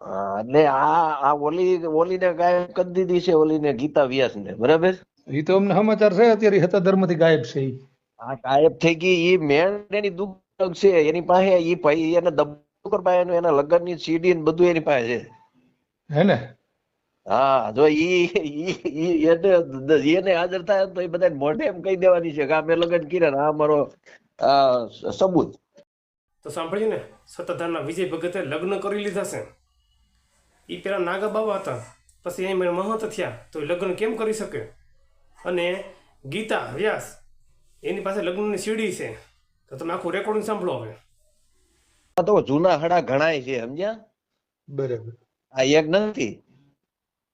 હા, એટલે આ આ ઓલી ઓલીને ગાયબ કરી દીધી છે ઓલીને ગીતા વ્યાસને. બરાબર? એ તો અમને સમાચાર છે અત્યારે હતા ધર્મથી ગાયબ છે એ આ ગાયબ થઈ ગઈ એ મેન એની દુઃખ છે એની પાસે એ ભાઈ એને દબકર પાસે એનું લગ્નની સીડી ને બધું એની પાસે છે. હે ને? હા જો ઈ ઈ એને એને હાજર થાય તો એ બધા મોઢે એમ કહી દેવાની છે કે આ મેં લગ્ન કર્યા ને આ મારો સબૂત. તો સાંભળ્યું ને? સત્તાધારના વિજય ભગતે લગ્ન કરી લીધા છે. એ પેલા નાગા બાબા હતા. પછી એ મહંત થયા. તો એ લગ્ન કેમ કરી શકે? અને ગીતા વ્યાસ એની પાસે લગ્નની સીડી છે. તો તમે આખું રેકોર્ડિંગ સાંભળો હવે. આ તો જૂના હડા ઘણાય છે સમજ્યા? બરાબર. આ એક નથી.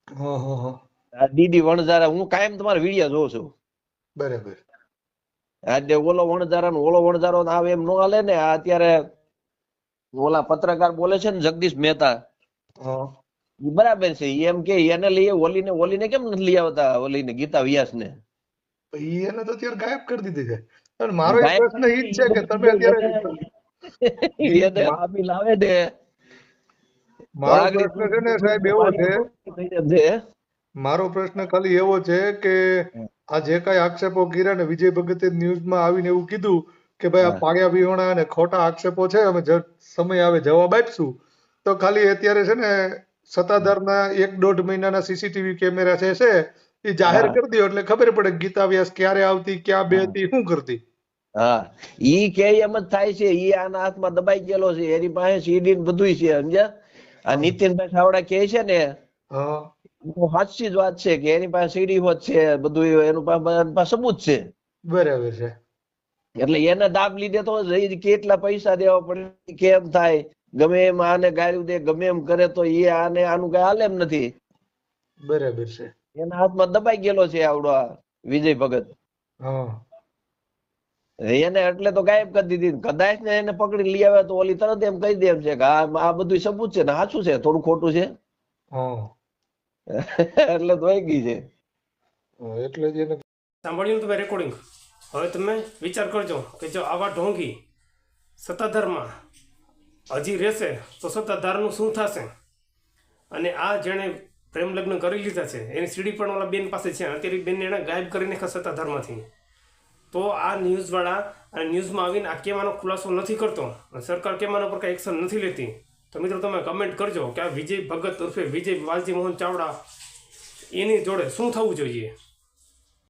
હા હા હા. આ ડીડી વણઝારા હું કાયમ તમારા વીડિયો જોઉં છું. બરાબર. આજે ઓલો વણઝારા નો ઓલો વણઝારો ને આવે એમ નો હાલે ને આ અત્યારે ઓલા પત્રકાર બોલે છે ને જગદીશ મહેતા. હા. બરાબર છે એમ કે એને લઈએ ઓલીને ઓલીને કેમ નથી લઈ આવતા ઓલીને ગીતા વ્યાસ ને એને તો અત્યારે ગાયબ કરી દીધી છે. મારો એક પ્રશ્ન એ જ છે કે તમે અત્યારે આપી લાવે ને મારો પ્રશ્ન છે ને સાહેબ એવો છે. છે? મારો પ્રશ્ન ખાલી એવો છે કે આ જે કઈ આક્ષેપો કર્યા ને વિજય ભગતે ન્યૂઝમાં આવીને એવું કીધું કે ભાઈ આ પાળ્યા વિહોણા અને ખોટા આક્ષેપો છે અમે સમય આવે જવાબ આપશું. તો ખાલી અત્યારે છે ને સત્તાધારના એક દોઢ મહિનાના સીસીટીવી કેમેરા છે છે એ જાહેર કરી દો એટલે ખબર પડે ગીતા વ્યાસ ક્યારે આવતી ક્યાં બેહતી શું કરતી. હા. ઈ કે એમ જ થાય છે ઈ આના હાથમાં દબાઈ ગયેલો છે એની પાસે સીડી ને બધુંય છે સમજ્યા? આ નીતિનભાઈ ચાવડા કે છે ને સાચી જ વાત છે કે એની પાસે સીડી હોત છે બધું એનું પાસે સબૂત છે. બરાબર છે. એટલે એને દાબ લીધે તો કેટલા પૈસા દેવા પડે કેમ થાય? ગમે એમ આને ગાળ્યું દે ગમે એમ કરે તો એ આને આનું કઈ હાલે એમ નથી. બરાબર છે. એના હાથમાં દબાઈ ગયેલો છે આવડો આ વિજય ભગત. એને એટલે તો ગાયબ કરી દીધી. કદાચ ને એને પકડી લઈ આવે તો ઓલી તરત એમ કહી દે એમ છે કે આ આ બધું સબૂત છે ને સાચું છે થોડું ખોટું છે. હા. એટલે તો ગઈ છે. એટલે જ એને સાંભળ્યું તમે રેકોર્ડિંગ હવે તમે વિચાર કરજો કે જો આવા ઢોંગી સત્તાધારમાં હજી રહેશે, તો સત્તાધારનું શું થશે? અને આ જેણે પ્રેમ લગ્ન કરી લીધા છે, એની સીડી પણ ઓલા બેન પાસે છે, અત્યારે બેન એણે ગાયબ કરી નાખ્યા સત્તાધારમાંથી તો આ ન્યૂઝવાળા અને ન્યૂઝમાં આવીને આ કેમાનો ખુલાસો નથી કરતો સરકાર કેમાના પર કાંઈ એક્શન નથી લેતી. તો મિત્રો તમે કમેન્ટ કરજો કે આ વિજય ભગત ઉર્ફે વિજય વાલજી મોહન ચાવડા એની જોડે શું થવું જોઈએ?